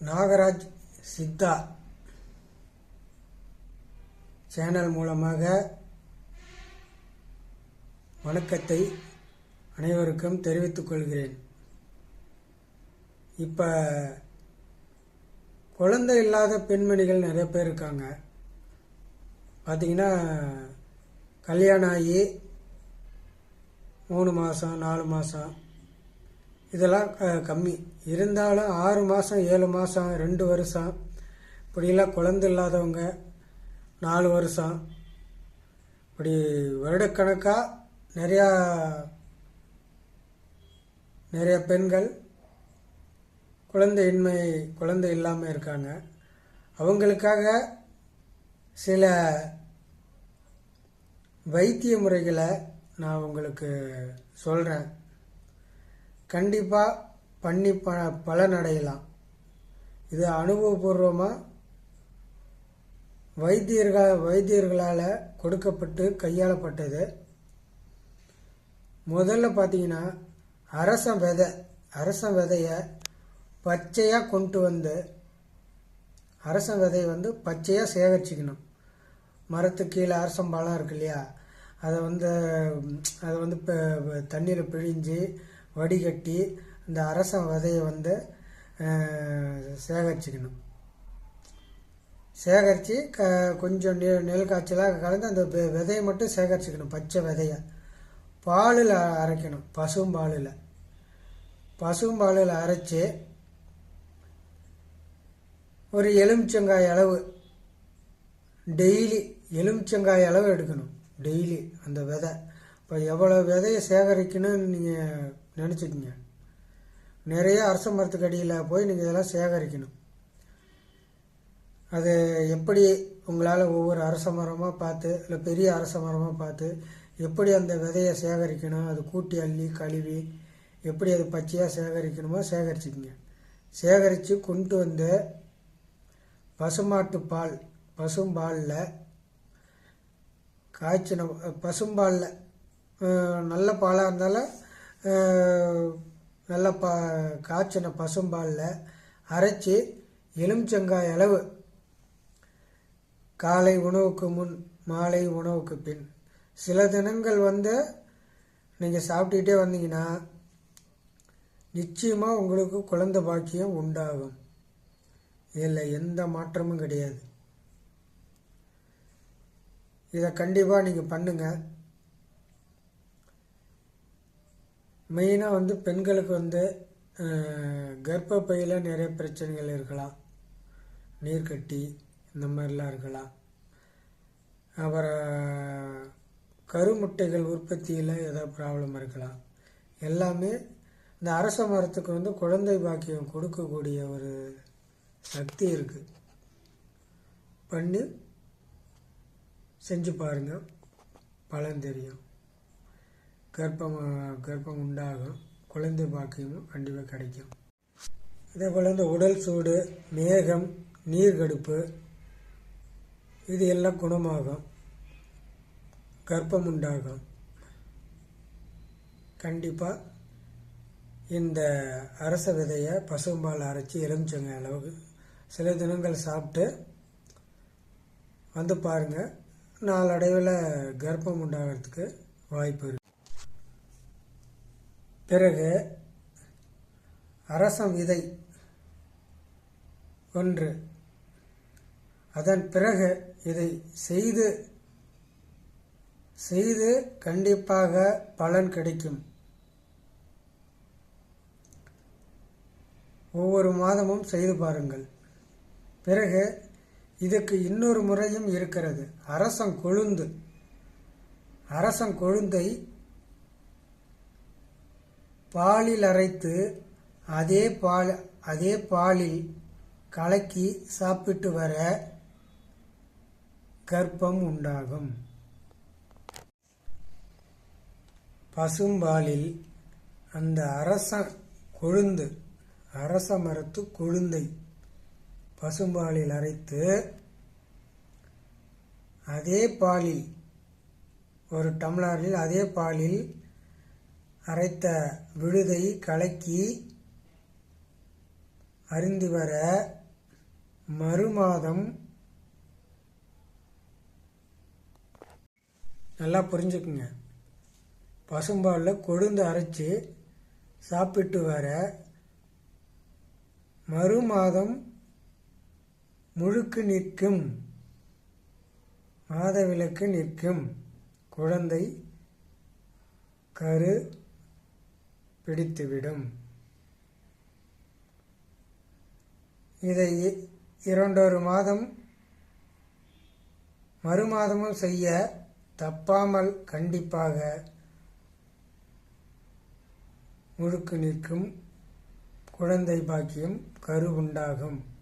Nagaraj Siddha channel மூலமாக வணக்கத்தை அனைவருக்கும் தெரிவித்துக் கொள்கிறேன். இப்போ குழந்தை இல்லாத பெண்மணிகள் நிறைய பேர் இருக்காங்க. பார்த்தீங்கன்னா கல்யாணம் ஆகி மூணு மாதம் நாலு மாதம் இதெல்லாம் க- கம்மி. இருந்தாலும் ஆறு மாதம் ஏழு மாதம் ரெண்டு வருஷம். இப்படிலாம் குழந்தை இல்லாதவங்க நாலு வருஷம். இப்படி வருடக்கணக்காக நிறையா நிறைய பெண்கள் குழந்தையின்மை குழந்தை இல்லாமல் இருக்காங்க. அவங்களுக்காக சில வைத்திய முறைகளை நான் உங்களுக்கு சொல்கிறேன் கண்டிப்பாக பண்ணி ப பலனடையலாம். இது அனுபவபூர்வமாக வைத்தியர்கள வைத்தியர்களால் கொடுக்கப்பட்டு கையாளப்பட்டது. முதல்ல பார்த்தீங்கன்னா அரச விதை அரச விதையை பச்சையாக கொண்டு வந்து அரச விதையை வந்து பச்சையாக சேகரிச்சுக்கணும். மரத்துக்கு கீழே அரசம்பழம் இருக்கு இல்லையா? அதை வந்து அதை வந்து தண்ணியில் பிழிஞ்சு வடிகட்டி இந்த அரச விதையை வந்து சேகரிச்சுக்கணும். சேகரித்து க கொஞ்சம் நெ நெல் காய்ச்சலாக கலந்து அந்த விதையை மட்டும் சேகரிச்சுக்கணும் பச்சை விதையை. பாலில் அரைக்கணும் பசும் பாலில். பசும் பாலில் அரைச்சி ஒரு எலுமிச்சங்காய் அளவு டெய்லி எலுமிச்சங்காய் அளவு எடுக்கணும் டெய்லி அந்த விதை. இப்போ எவ்வளோ விதையை சேகரிக்கணும்னு நீங்கள் நினச்சிக்கங்க. நிறைய அரச மரத்துக்கு அடியில் போய் நீங்கள் இதெல்லாம் சேகரிக்கணும். அது எப்படி உங்களால் ஒவ்வொரு அரச மரமாக பார்த்து இல்லை பெரிய அரச மரமாக பார்த்து எப்படி அந்த விதையை சேகரிக்கணும்? அது கூட்டி அள்ளி கழுவி எப்படி அது பச்சையாக சேகரிக்கணுமோ சேகரிச்சுக்கங்க. சேகரித்து கொண்டு வந்து பசுமாட்டு பால் பசும்பாலில் காய்ச்சின பசும்பாலில் நல்ல பாலாக இருந்தாலும் நல்லா பா காய்ச்சின பசும்பாலில் அரைச்சி எலுமிச்சங்காய் அளவு. காலை உணவுக்கு முன் மாலை உணவுக்கு பின். சில தினங்கள் வந்து நீங்கள் சாப்பிட்டுக்கிட்டே வந்தீங்கன்னா நிச்சயமாக உங்களுக்கு குழந்தை பாக்கியம் உண்டாகும். இதில் எந்த மாற்றமும் கிடையாது. இதை கண்டிப்பாக நீங்கள் பண்ணுங்கள் மெயினாக வந்து பெண்களுக்கு வந்து கர்ப்பப்பையில் நிறைய பிரச்சனைகள் இருக்கலாம். நீர்க்கட்டி இந்த மாதிரிலாம் இருக்கலாம். அப்புறம் கருமுட்டைகள் உற்பத்தியில் ஏதாவது ப்ராப்ளம் இருக்கலாம். எல்லாமே இந்த அரச மரத்துக்கு வந்து குழந்தை பாக்கியம் கொடுக்கக்கூடிய ஒரு சக்தி இருக்குது பண்ணி செஞ்சு பாருங்கள் பலன் தெரியும். கர்ப்பம் கர்ப்பம் உண்டாகும். குழந்தை பாக்கியமும் கண்டிப்பாக கிடைக்கும். இதே போல் இந்த உடல் சூடு மேகம் நீர்கடுப்பு இது எல்லாம் குணமாகும். கர்ப்பம் உண்டாகும். கண்டிப்பாக இந்த அரச விதையை பசும்பால் அரைச்சி எலுமிச்சங்க அளவுக்கு சில தினங்கள் சாப்பிட்டு வந்து பாருங்கள் நாளடைவில் கர்ப்பம் உண்டாகிறதுக்கு வாய்ப்பு இருக்குது பிறகு அரசம் விதை ஒன்று. அதன் பிறகு இதை செய்து செய்து கண்டிப்பாக பலன் கிடைக்கும். ஒவ்வொரு மாதமும் செய்து பாருங்கள். பிறகு இதுக்கு இன்னொரு முறையும் இருக்கிறது. அரசம் கொழுந்து. அரசம் கொழுந்தை பாலில் அரைத்து அதே பால் அதே பாலில் கலக்கி சாப்பிட்டு வர கர்ப்பம் உண்டாகும். பசும்பாலில் அந்த அரச கொழுந்து அரச மரத்து கொழுந்தை பசும்பாலில் அரைத்து அதே பாலில் ஒரு டம்ளரில் அதே பாலில் அரைத்த விழுதை கலக்கி அறிந்து வர மறுமாதம் நல்லா புரிஞ்சுக்குங்க. பசும்பாலில் கொழுந்து அரைச்சி சாப்பிட்டு வர மறுமாதம் முழுக்கு நிற்கும். மாதவிலக்கு நிற்கும். குழந்தை கரு பிடித்துவிடும். இதை இ- இரண்டொரு மாதம் மறுமாதமும் செய்ய தப்பாமல் கண்டிப்பாக முழுக்கு நிற்கும் குழந்தை பாக்கியம் கரு உண்டாகும்